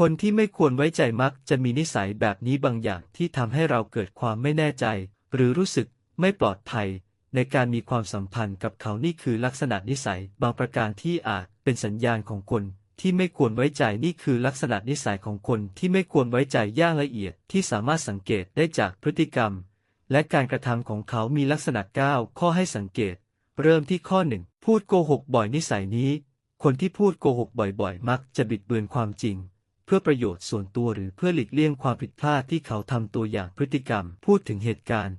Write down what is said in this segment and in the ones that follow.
คนที่ไม่ควรไว้ใจมักจะมีนิสัยแบบนี้บางอย่างที่ทำให้เราเกิดความไม่แน่ใจ หรือรู้สึกไม่ปลอดภัย ในการมีความสัมพันธ์กับเขานี่คือลักษณะนิสัยบางประการที่อาจเป็นสัญญาณของคนที่ไม่ควรไว้ใจนี่คือลักษณะนิสัยของคนที่ไม่ควรไว้ใจอย่างละเอียดที่สามารถสังเกตได้จากพฤติกรรม และการกระทำของเขามีลักษณะ 9 ข้อให้สังเกต เริ่มที่ข้อหนึ่งพูดโกหกบ่อยนิสัยนี้ คนที่พูดโกหกบ่อยๆ มักจะบิดเบือนความจริง เพื่อประโยชน์ส่วนตัวหรือเพื่อหลีกเลี่ยงความผิดพลาดที่เขาทำตัวอย่างพฤติกรรม พูดถึงเหตุการณ์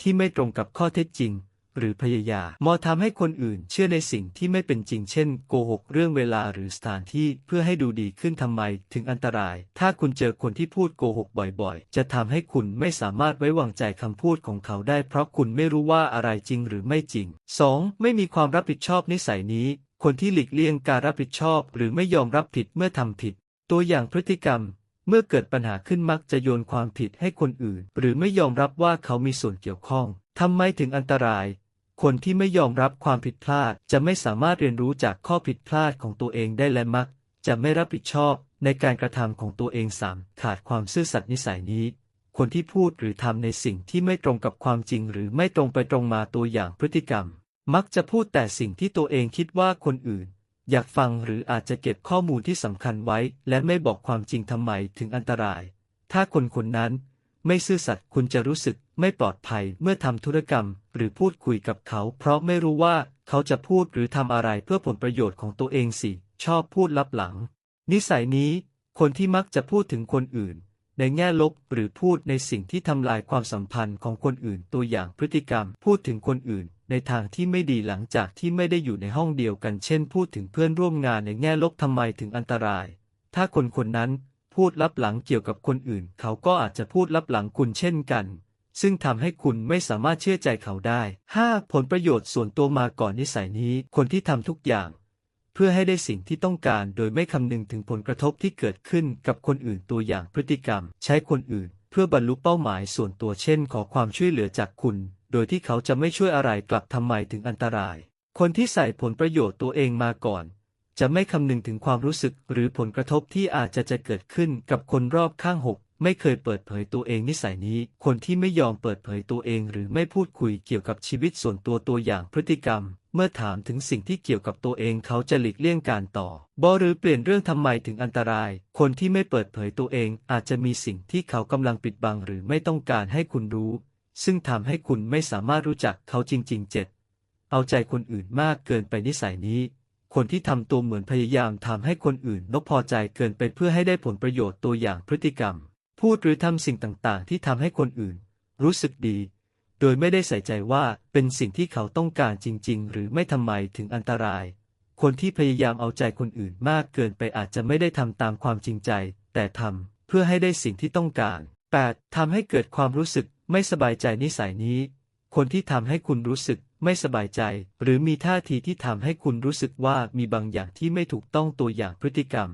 ที่ไม่ตรงกับข้อเท็จจริง หรือพยายามมอทำให้คนอื่นเชื่อในสิ่งที่ไม่เป็นจริงเช่น โกหกเรื่องเวลาหรือสถานที่เพื่อให้ดูดีขึ้นทำไมถึงอันตราย ถ้าคุณเจอคนที่พูดโกหกบ่อยๆ จะทำให้คุณไม่สามารถไว้วางใจคำพูดของเขาได้ เพราะคุณไม่รู้ว่าอะไรจริงหรือไม่จริง 2. ไม่มีความรับผิดชอบนิสัยนี้คนที่หลีกเลี่ยงการรับผิดชอบหรือไม่ยอมรับผิดเมื่อทำผิด ตัวอย่างพฤติกรรม เมื่อเกิดปัญหาขึ้นมักจะโยนความผิดให้คนอื่น หรือไม่ยอมรับว่าเขามีส่วนเกี่ยวข้องทำไมถึงอันตราย คนที่ไม่ยอมรับความผิดพลาด จะไม่สามารถเรียนรู้จากข้อผิดพลาดของตัวเองได้และมัก จะไม่รับผิดชอบในการกระทำของตัวเองสามขาดความซื่อสัตย์นิสัยนี้ คนที่พูดหรือทำในสิ่งที่ไม่ตรงกับความจริง หรือไม่ตรงไปตรงมาตัวอย่างพฤติกรรม มักจะพูดแต่สิ่งที่ตัวเองคิดว่าคนอื่น อยากฟังหรืออาจจะเก็บข้อมูลที่สำคัญไว้ และไม่บอกความจริงทำไมถึงอันตราย ถ้าคนคนนั้น ไม่ซื่อสัตย์คุณจะรู้สึกไม่ปลอดภัยเมื่อทำธุรกรรม หรือพูดคุยกับเขา เพราะไม่รู้ว่าเขาจะพูดหรือทำอะไรเพื่อผลประโยชน์ของตัวเองสิ ชอบพูดลับหลัง นิสัยนี้ คนที่มักจะพูดถึงคนอื่น ในแง่ลบหรือพูดในสิ่งที่ทำลายความสัมพันธ์ของคนอื่นตัวอย่างพฤติกรรม พูดถึงคนอื่น ในทางที่ไม่ดีหลังจากที่ไม่ได้อยู่ในห้องเดียวกัน เช่น พูดถึงเพื่อนร่วมงานในแง่ลบทำไมถึงอันตราย ถ้าคนคนนั้นพูดลับหลังเกี่ยวกับคนอื่น เขาก็อาจจะพูดลับหลังคุณเช่นกัน ซึ่งทำให้คุณไม่สามารถเชื่อใจเขาได้ 5. ผลประโยชน์ส่วนตัวมาก่อนนิสัยนี้ คนที่ทำทุกอย่าง พื่อให้ได้สิ่งที่ต้องการ โดยไม่คำนึงถึงผลกระทบที่เกิดขึ้นกับคนอื่นตัวอย่างพฤติกรรม ใช้คนอื่น เพื่อบรรลุเป้าหมายส่วนตัวเช่น ขอความช่วยเหลือจากคุณ โดยที่เขาจะไม่ช่วยอะไรกลับทำไมถึงอันตราย คนที่ใส่ผลประโยชน์ตัวเองมาก่อน จะไม่คำนึงถึงความรู้สึกหรือผลกระทบที่อาจจะจะเกิดขึ้นกับคนรอบข้างหกไม่เคยเปิดเผยตัวเองนิสัยนี้ คนที่ไม่ยอมเปิดเผยตัวเองหรือไม่พูดคุยเกี่ยวกับชีวิตส่วนตัวตัวอย่างพฤติกรรม เมื่อถามถึงสิ่งที่เกี่ยวกับตัวเองเขาจะหลีกเลี่ยงการต่อบอหรือเปลี่ยนเรื่องทำไมถึงอันตราย คนที่ไม่เปิดเผยตัวเองอาจจะมีสิ่งที่เขากำลังปิดบังหรือไม่ต้องการให้คุณรู้ ซึ่งทำให้คุณไม่สามารถรู้จักเขาจริงๆเจ็ดเอาใจคนอื่นมากเกินไปนิสัยนี้ คนที่ทำตัวเหมือนพยายามทำให้คนอื่นนกพอใจเกินไปเพื่อให้ได้ผลประโยชน์ตัวอย่างพฤติกรรม พูดหรือทำสิ่งต่างๆ ที่ทำให้คนอื่น รู้สึกดี โดยไม่ได้ใส่ใจว่าเป็นสิ่งที่เขาต้องการจริง ๆ หรือไม่ทำไมถึงอันตราย คนที่พยายามเอาใจคนอื่นมากเกินไปอาจจะไม่ได้ทำตามความจริงใจ แต่ทำเพื่อให้ได้สิ่งที่ต้องการ 8. ทำให้เกิดความรู้สึกไม่สบายใจนิสัยนี้ คนที่ทำให้คุณรู้สึกไม่สบายใจ หรือมีท่าทีที่ทำให้คุณรู้สึกว่ามีบางอย่างที่ไม่ถูกต้องตัวอย่างพฤติกรรม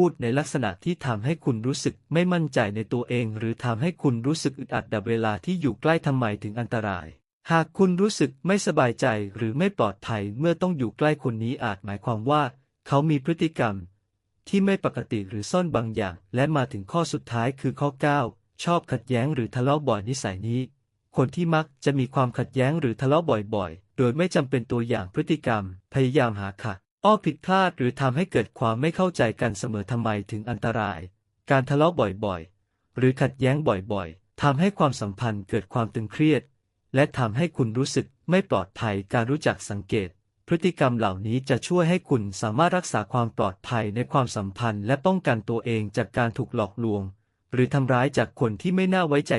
พูดในลักษณะที่ทำให้คุณรู้สึกไม่มั่นใจในตัวเอง หรือทำให้คุณรู้สึกอึดอัดดับเวลาที่อยู่ใกล้ทำไมถึงอันตราย หากคุณรู้สึกไม่สบายใจหรือไม่ปลอดภัยเมื่อต้องอยู่ใกล้คนนี้อาจหมายความว่า เขามีพฤติกรรม ที่ไม่ปกติหรือซ่อนบางอย่าง และมาถึงข้อสุดท้ายคือข้อ 9 ชอบขัดแย้งหรือทะเลาะบ่อยนิสัยนี้ คนที่มักจะมีความขัดแย้งหรือทะเลาะบ่อยๆ โดยไม่จำเป็นตัวอย่างพฤติกรรม พยายามหาขัด อ้อผิดพลาดหรือทำให้เกิดความไม่เข้าใจกันเสมอทำไมถึงอันตราย การทะเลาะบ่อยๆ หรือขัดแย้งบ่อยๆทำให้ความสัมพันธ์เกิดความตึงเครียด และทำให้คุณรู้สึกไม่ปลอดภัยการรู้จักสังเกต พฤติกรรมเหล่านี้จะช่วยให้คุณสามารถรักษาความปลอดภัยในความสัมพันธ์ และป้องกันตัวเองจากการถูกหลอกลวง หรือทำร้ายจากคนที่ไม่น่าไว้ใจ